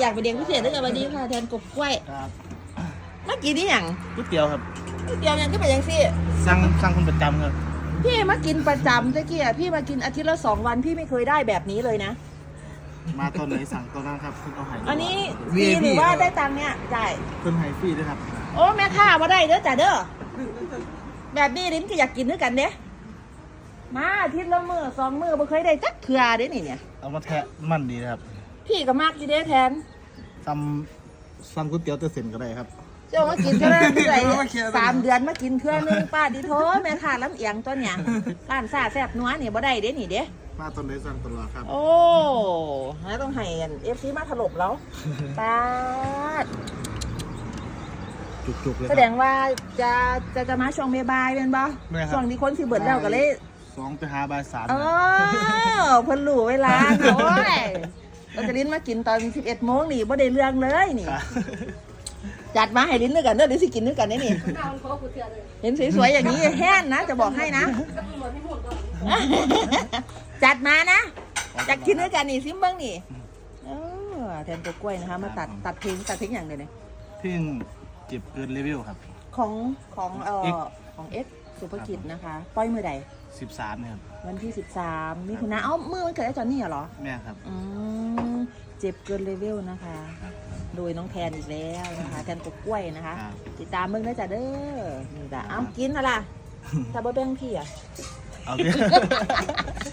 อยากไปเรียนพิเศษด้วยกันวันนี้ค่ะแทนกบกล้วยครับเมื่อกี้นี่อย่างก๋วยเตี๋ยวครับก๋วยเตี๋ยวยังก็เป็นยังสิสั่งสั่งคนประจำครับพี่มากินประจำตะกี้อะพี่มากินอาทิตย์ละสองวันพี่ไม่เคยได้แบบนี้เลยนะ มาตอนไหนสั่งตอนนั้นครับคุณเอาให้อันนี้ฟรีหรือว่าได้ตังค์เนี่ยจ่ายเพิ่นให้ฟรีด้วยครับ โอ้แม่ค้ามาได้เด้อจ้ะเด้อแบบนี้ลิ้นก็อยากกินด้วยกันเด้มาอาทิตย์ละมือสองมือบ่เคยได้จักเทื่อเด้นี่เนี่ยเอามาแทะมันดีนะครับ พี่ก็มากจีเด้แทนซ้ำสั่งก๋วยเตี๋ยวแต่เส้นก็ได้ครับ เจ้ามากินเท่านั้นเท่าไหร่มาเคลียร์สามเดือนมากินเทื่อนึงป้าดิโถแม่ค้าลำเอียงตัวเนี่ยร้านซาแซ่บนัวนี่บ่ได้เด้นี่เด้มาตอนไหนสั่งตลอดครับ โอ้แล้วต้องให้เอฟซีมาถล่มแล้วตาดจุกๆเลยแสคดรับงว่าจะจะจะมาช่วงบ่ายๆเป็นบ่แม่ครับช่วงที่คนสิเบิดแล้วก็เลยสองไปหาบายสามเออเพิ่นรู้เวลาโอ้ย เราจะลิ้นมากินตอน11โมงนี่บ่ได้เรื่องเลยนี่ครับจัดมาให้ลิ้นด้วยกันเด้อหรือสิกินด้วยกันได้นี่เอาเขากูเถื่อนเลยเห็นสวยๆอย่างนี้แห้นนะจะบอกให้นะก็ตำรวจไม่หุ่นก่อนจัดมานะจากกินด้วยกันนี่ซิมเบิ้งนี่เออแทนตัวกล้วยนะคะมาตัดตัดเพลงตัดเพลงอย่างเดียวเลยเพิ่งเจ็บเกินเลเวลครับ ของของเอ่อ X ของเอ็กสุภกิจนะคะ ปล่อยมือใด 13เนี่ยครับวันที่ 13มิถุนาเอ้ามือมันเกิดไอ้จอนนี่เหรอ แม่ครับ อืม เจ็บเกินเลเวลนะคะ โดยน้องแทนอีกแล้วนะคะแทนกบกล้วยนะคะ ครับ ติดตามมึงได้จ้ะเด้อนี่จ้ะเอ้ากินอะไรถ้าบ่แบ่งพี่อะ เอาเถอะ